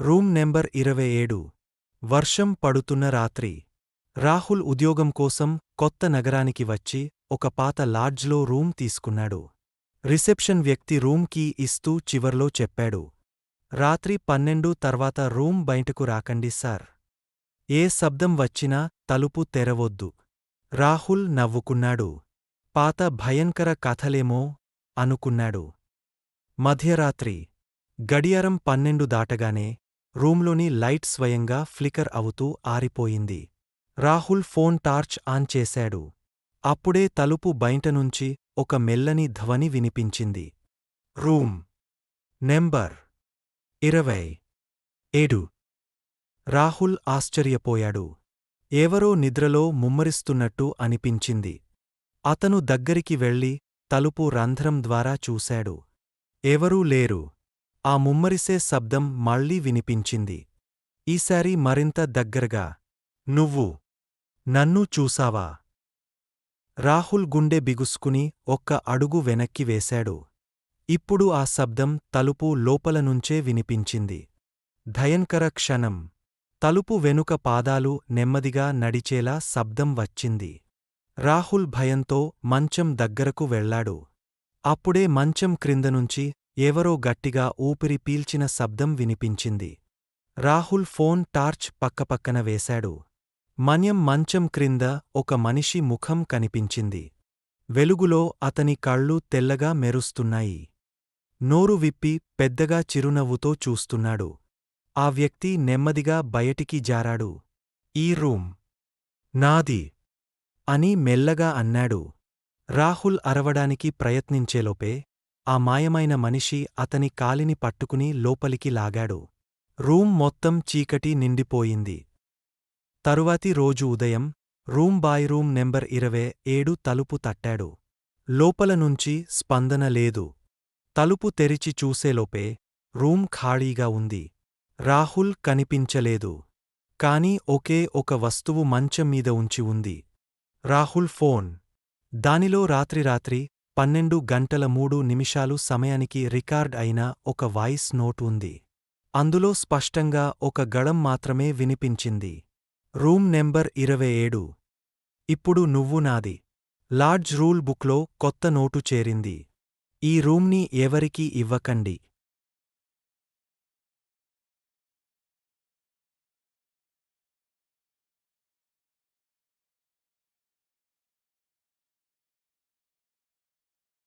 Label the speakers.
Speaker 1: Room number ఇరవై ఏడు. వర్షం పడుతున్న రాత్రి. రాహుల్ ఉద్యోగం కోసం కొత్త నగరానికి వచ్చి ఒక పాత లాడ్జ్లో రూమ్ తీసుకున్నాడు. రిసెప్షన్ వ్యక్తి రూమ్ కీ ఇస్తూ చివర్లో చెప్పాడు. రాత్రి పన్నెండు తర్వాత రూమ్ బయటకు రాకండి సార్. ఏ శబ్దం వచ్చినా తలుపు తెరవొద్దు. రాహుల్ నవ్వుకున్నాడు. పాత భయంకర కథలేమో అనుకున్నాడు. మధ్యరాత్రి. గడియారం పన్నెండు దాటగానే రూంలోని లైట్ స్వయంగా ఫ్లికర్ అవుతూ ఆరిపోయింది. రాహుల్ ఫోన్ టార్చ్ ఆన్ చేశాడు. అప్పుడే తలుపు బయటనుంచి ఒక మెల్లని ధ్వని వినిపించింది. రూమ్. నెంబర్. ఇరవై. ఏడు. రాహుల్ ఆశ్చర్యపోయాడు. ఎవరో నిద్రలో ముమ్మరిస్తున్నట్టు అనిపించింది. అతను దగ్గరికి వెళ్ళి తలుపు రంధ్రం ద్వారా చూశాడు. ఎవరూ లేరు. ఆ ముమ్మరిసే శబ్దం మళ్ళీ వినిపించింది. ఈసారి మరింత దగ్గరగా. నువ్వు. నన్ను చూసావా? రాహుల్ గుండె బిగుసుకుని ఒక్క అడుగు వెనక్కి వేశాడు. ఇప్పుడు ఆ శబ్దం తలుపు లోపలనుంచే వినిపించింది. భయంకర క్షణం. తలుపు వెనుక పాదాలు నెమ్మదిగా నడిచేలా శబ్దం వచ్చింది. రాహుల్ భయంతో మంచం దగ్గరకు వెళ్ళాడు అప్పుడే మంచం క్రిందనుంచి ఎవరో గట్టిగా ఊపిరి పీల్చిన శబ్దం వినిపించింది. రాహుల్ ఫోన్ టార్చ్ పక్కపక్కన వేశాడు. మన్యం మంచం క్రింద ఒక మనిషి ముఖం కనిపించింది. వెలుగులో అతని కళ్ళు తెల్లగా మెరుస్తున్నాయి. నోరు విప్పి పెద్దగా చిరునవ్వుతో చూస్తున్నాడు. ఆ వ్యక్తి నెమ్మదిగా బయటికి జారాడు. ఈ రూమ్. నాది. అని మెల్లగా అన్నాడు. రాహుల్ అరవడానికి ప్రయత్నించేలోపే ఆ మాయమైన మనిషి అతని కాలిని పట్టుకుని లోపలికి లాగాడు. రూమ్ మొత్తం చీకటి నిండిపోయింది. తరువాతి రోజు ఉదయం రూమ్ బాయ్ రూమ్ నెంబర్ ఇరవై ఏడు తలుపు తట్టాడు. లోపల నుంచి స్పందన లేదు. తలుపు తెరిచి చూసేలోపే రూమ్ ఖాళీగా ఉంది. రాహుల్ కనిపించలేదు. కాని ఒకే ఒక వస్తువు మంచం మీద ఉంచి ఉంది. రాహుల్ ఫోన్. దానిలో రాత్రి రాత్రి పన్నెండు గంటల మూడు నిమిషాలు సమయానికి రికార్డ్ అయిన ఒక వాయిస్ నోట్ ఉంది. అందులో స్పష్టంగా ఒక గళం మాత్రమే వినిపించింది. రూమ్ నెంబర్ ఇరవై ఏడు. ఇప్పుడు నువ్వు నాది. లాడ్జ్ రూల్ బుక్లో కొత్త నోటు చేరింది. ఈ రూమ్ని ఎవరికీ ఇవ్వకండి.